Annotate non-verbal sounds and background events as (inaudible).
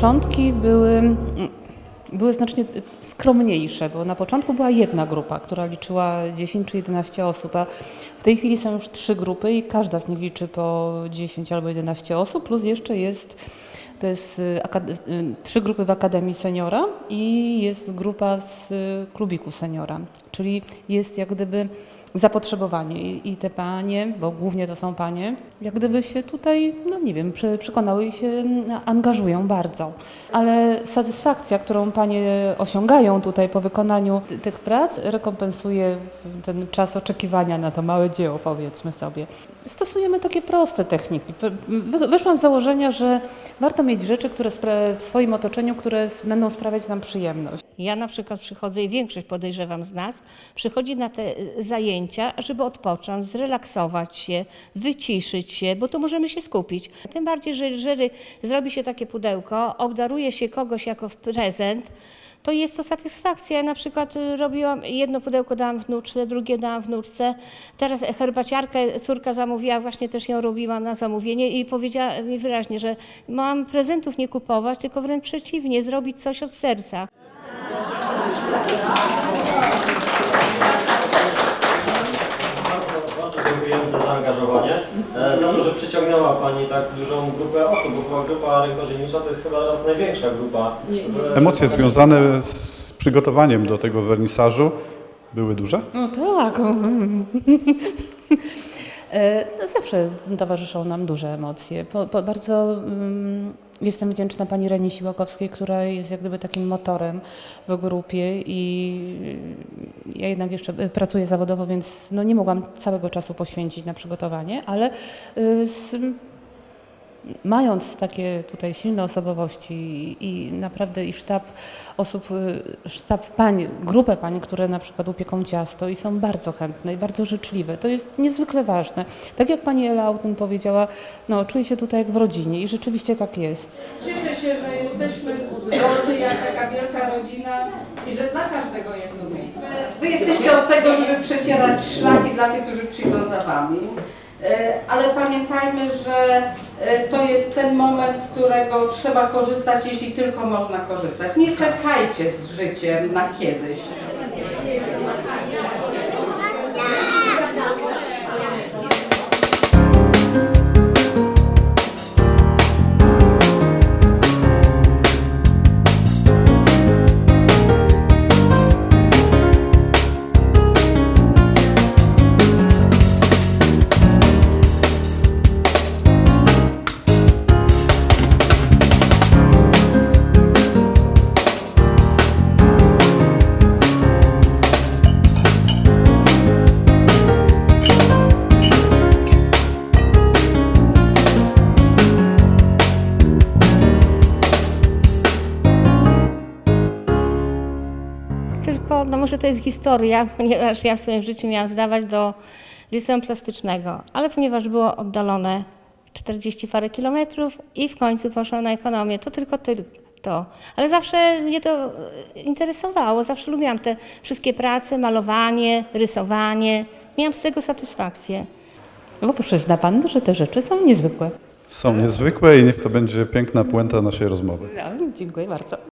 początki były, były znacznie skromniejsze, bo na początku była jedna grupa, która liczyła 10 czy 11 osób, a w tej chwili są już trzy grupy i każda z nich liczy po 10 albo 11 osób, plus jeszcze jest to jest y, y, trzy grupy w Akademii Seniora i jest grupa z y, klubiku Seniora, czyli jest jak gdyby zapotrzebowanie I, te panie, bo głównie to są panie, jak gdyby się tutaj, no nie wiem, przekonały i się mm, angażują bardzo. Ale satysfakcja, którą panie osiągają tutaj po wykonaniu ty- tych prac, rekompensuje ten czas oczekiwania na to małe dzieło, powiedzmy sobie. Stosujemy takie proste techniki. Wy- wy- Wyszłam z założenia, że warto mieć rzeczy, które w swoim otoczeniu, które będą sprawiać nam przyjemność. Ja na przykład przychodzę i większość podejrzewam z nas, przychodzi na te y, zajęcia, żeby odpocząć, zrelaksować się, wyciszyć się, bo to możemy się skupić. Tym bardziej, że jeżeli zrobi się takie pudełko, obdaruje się kogoś jako prezent, to jest to satysfakcja. Ja na przykład y, robiłam, jedno pudełko dałam wnuczce, drugie dałam wnuczce. Teraz herbaciarkę córka zamówiła, właśnie też ją robiłam na zamówienie i powiedziała mi wyraźnie, że mam prezentów nie kupować, tylko wręcz przeciwnie, zrobić coś od serca. Za zaangażowanie, e, za to, że przyciągnęła Pani tak dużą grupę osób, bo chyba grupa rękodzielnicza to jest chyba teraz największa grupa. Emocje związane z przygotowaniem do tego wernisażu były duże? No tak. (laughs) E, Zawsze towarzyszą nam duże emocje. Po, po bardzo mm, jestem wdzięczna pani Reni Siłakowskiej, która jest jak gdyby takim motorem w grupie i y, ja jednak jeszcze y, pracuję zawodowo, więc no nie mogłam całego czasu poświęcić na przygotowanie, ale y, z, mając takie tutaj silne osobowości i, naprawdę i sztab osób, y, sztab pań, grupę pań, które na przykład upieką ciasto i są bardzo chętne i bardzo życzliwe. To jest niezwykle ważne. Tak jak pani Ela Auten powiedziała, no czuję się tutaj jak w rodzinie i rzeczywiście tak jest. Cieszę się, że jesteśmy zgodni jak taka wielka rodzina i że dla każdego jest tu miejsce. Wy jesteście od tego, żeby przecierać szlaki dla tych, którzy przyjdą za Wami. E, Ale pamiętajmy, że to jest ten moment, którego trzeba korzystać, jeśli tylko można korzystać. Nie czekajcie z życiem na kiedyś. Tylko, no może to jest historia, (laughs) ponieważ ja w swoim życiu miałam zdawać do liceum plastycznego, ale ponieważ było oddalone 40 parę kilometrów i w końcu poszłam na ekonomię, to tylko ty- to. Ale zawsze mnie to e, interesowało, zawsze lubiłam te wszystkie prace, malowanie, rysowanie. Miałam z tego satysfakcję. Bo przyzna pan, że te rzeczy są niezwykłe. Są niezwykłe i niech to będzie piękna puenta naszej rozmowy. No, dziękuję bardzo.